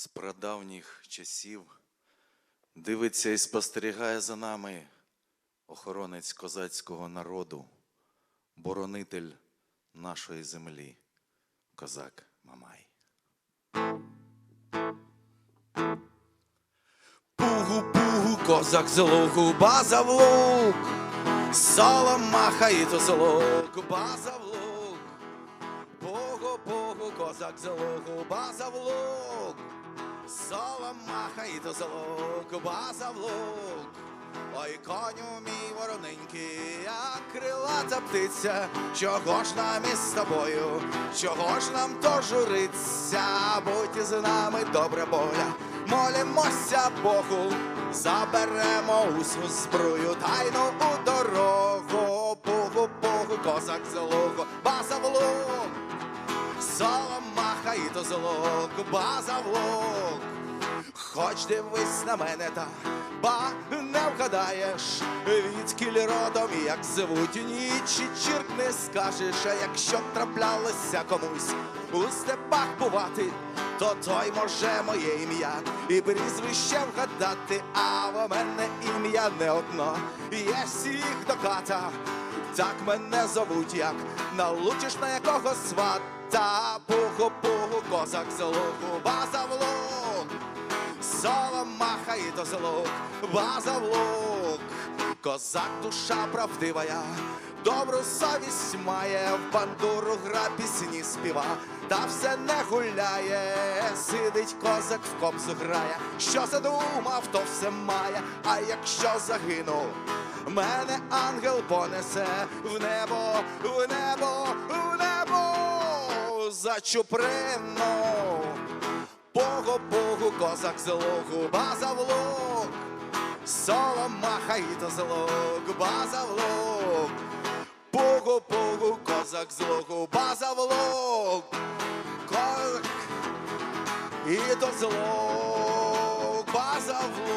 з прадавніх часів дивиться і спостерігає за нами охоронець козацького народу, боронитель нашої землі, козак Мамай. Пугу-пугу, козак з луку, база в лук, Солом махає то з лук, база в лук. Пугу-пугу, козак з луку, база в лук, Солом махає то з лук, база в лук. Ой, коню мій вороненький, як крилата птиця, чого ж нам із тобою, чого ж нам то журиться, будь з нами добра воля, молимося Богу, заберемо усю зброю, тайну у дорогу, Богу, Богу, козак з луку, база в лук, солом махає то злок, база в. Хоч дивись на мене та ба не вгадаєш, відкіль родом як звуть ніч і чірк не скажеш, а якщо траплялося комусь у степах бувати, то той може моє ім'я і прізвище вгадати, а в мене ім'я не одно, є всіх до ката. Так мене зовуть, як налучиш на якого свата, пугу-пугу, козак з луку, база в лук. Солом махає до злук, база в лук. Козак душа правдивая, добру совість має, в бандуру гра пісні співа, та все не гуляє, сидить козак в кобзу грає, що задумав, то все має, а якщо загинув, мене ангел понесе. В небо, в небо, в небо за чуприну. Богу, Богу, козак з луку, база в лук, солом махає то з лук, база в лук. Богу, Богу, козак з луку, база в лук, козак і то з база в лук, база в лук.